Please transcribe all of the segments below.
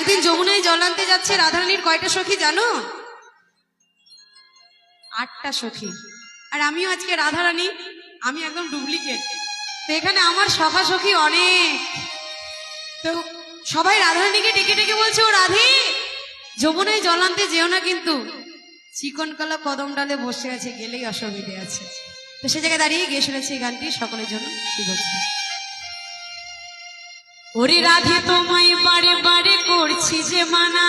একদিন যমুনায় জল আনতে যাচ্ছে রাধারানীর কয়টা সখী জানো? আটটা সখী। আর আমিও আজকে রাধারানী, আমি একদম ডুপ্লিকেট। তো এখানে আমার সখা সখী অনেক। তো সবাই রাধারানীকে ডেকে ডেকে বলছে, ও রাধে, যমুনায় জল আনতে যেও না কিন্তু। চিকন কলা কদম ডালে বসে আছে, গেলেই অসুবিধে আছে। তো সে জায়গায় দাঁড়িয়ে গিয়ে শুনেছি এই গানটি সকলের জন্য কি বলছে ওরে রাধে, তোমায় বারে বারে করছি যে মানা।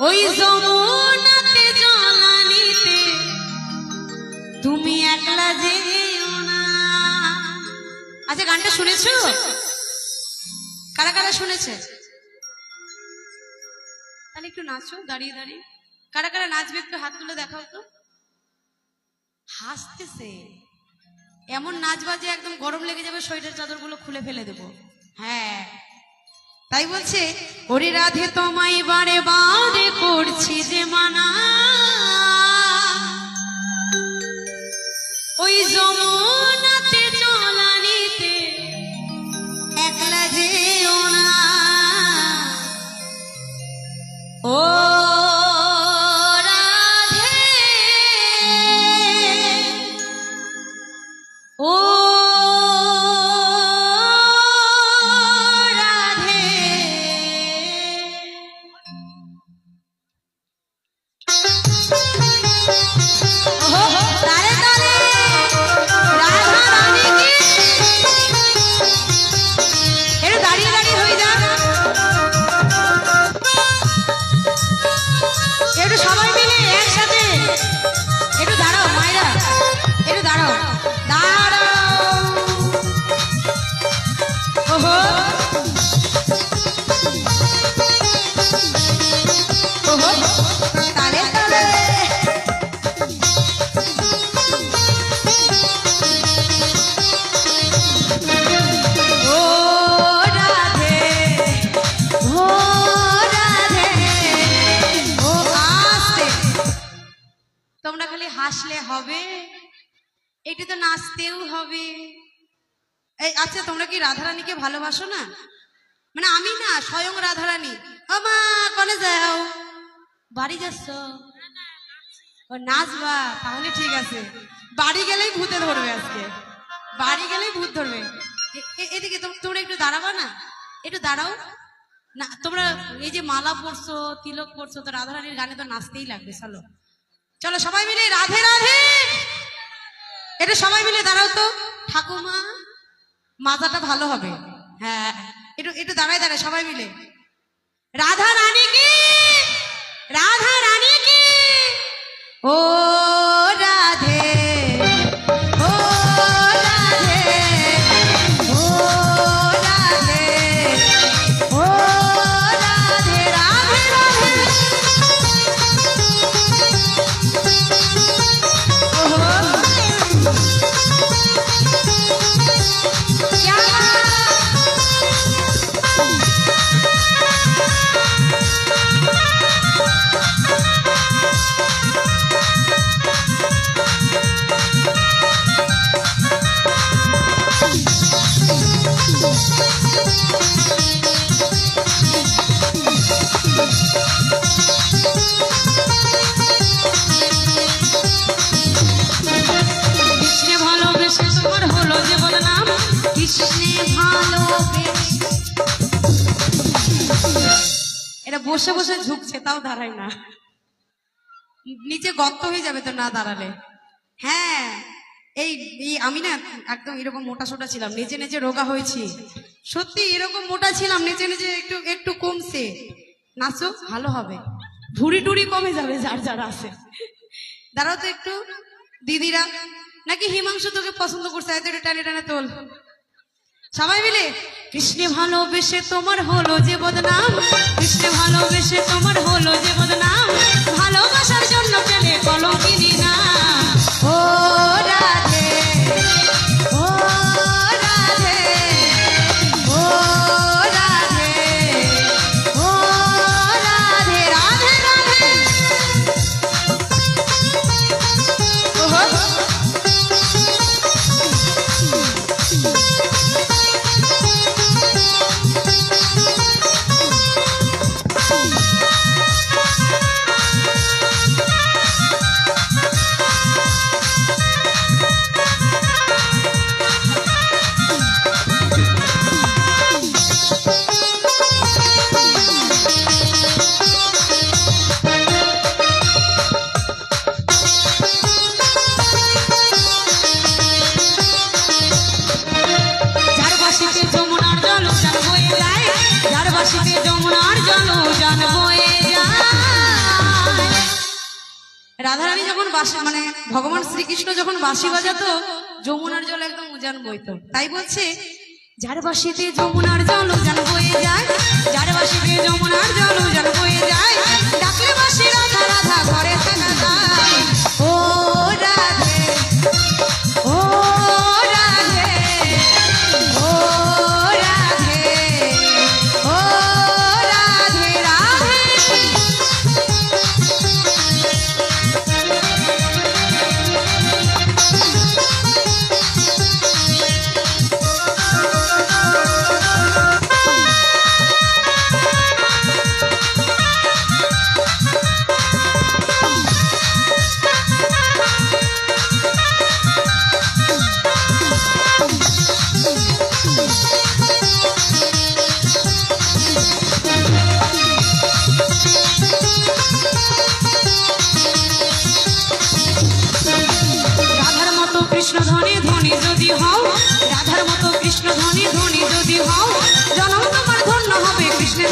ওই যমুনাতে জলানিতে তুমি একলা যেও না। আচ্ছা গানটা শুনেছো? কারা কারা শুনেছে? তাহলে একটু নাচো, দাঁড়িয়ে দাঁড়িয়ে। কারা কারা নাচবে, একটু হাত তুলে দেখাও তো। হাসতেছে। এমন নাচ বাজে একদম গরম লেগে যাবে শরীরের চাদরগুলো খুলে ফেলে দেব। হ্যাঁ। তাই বলছে, ওরে রাধে, তোমায় বারে বারে করছি যে মানা। ওই যমুনাতে ও নাচতেও হবে। এই আচ্ছা তোমরা কি রাধারানীকে ভালোবাসো না? মানে আমি না, স্বয়ং রাধারানী। ও মা কনে যাও। বাড়ি যাচ্ছ? ও, নাচবা, তাহলে ঠিক আছে। বাড়ি গেলেই ভূতে ধরবে আজকে। বাড়ি গেলেই ভূত ধরবে। এদিকে তোম- তোমরা একটু দাঁড়াবা না? একটু দাঁড়াও। না, তোমরা এই যে মালা পরছো, তিলক পরছো, তো রাধারানীর গানে তো নাচতেই লাগবে, চলো। চলো সবাই মিলে, রাধে রাধে! এটা সবাই মিলে দাঁড়াও তো। ঠাকুমা মাথাটা ভালো হবে। হ্যাঁ একটু একটু দাঁড়ায় দাঁড়ায়, সবাই মিলে। রাধা রানী কি রাধা রানী কি ও বসে বসে ঝুঁকছে, তাও দাঁড়ায় না। নিচে গর্ত হয়ে যাবে তো না দাঁড়ালে। হ্যাঁ এই আমি না একদম এরকম মোটা সোটা ছিলাম, নেচে নেচে রোগা হয়েছি। সত্যি এরকম মোটা ছিলাম, নেচে নেচে একটু একটু কমছে। নাচো, ভালো হবে। ভুড়ি টুড়ি কমে যাবে, যার যার আছে। দাঁড়াও তো একটু, দিদিরা। নাকি হিমাংশু তোকে পছন্দ করছে? এত টানে টানে তোল। সবাই মিলে? কৃষ্ণ ভালোবেসে তোমার হলো যে বদনাম। কৃষ্ণ ভালোবেসে তোমার হলো যে বদনাম। ভালোবাসার জন্য পেলে কলঙ্কিনী না। রাধারানী যখন বাসি মানে ভগবান শ্রীকৃষ্ণ যখন বাঁশি বাজাতো, যমুনার জল একদম উজান বইত। তাই বলছে, যার বাসিতে যমুনার জল উজান বয়ে যায়, যার বাসিতে যমুনার জল উজান বয়ে যায়, ডাকলে বাসি রাধা রাধা, ঘরে থাকা যায়। ও কৃষ্ণ ধনী ধনী যদি হও রাধার মতো কৃষ্ণ ধনী ধনী যদি হও জনম তোমার ধন্য হবে কৃষ্ণের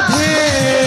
রাধে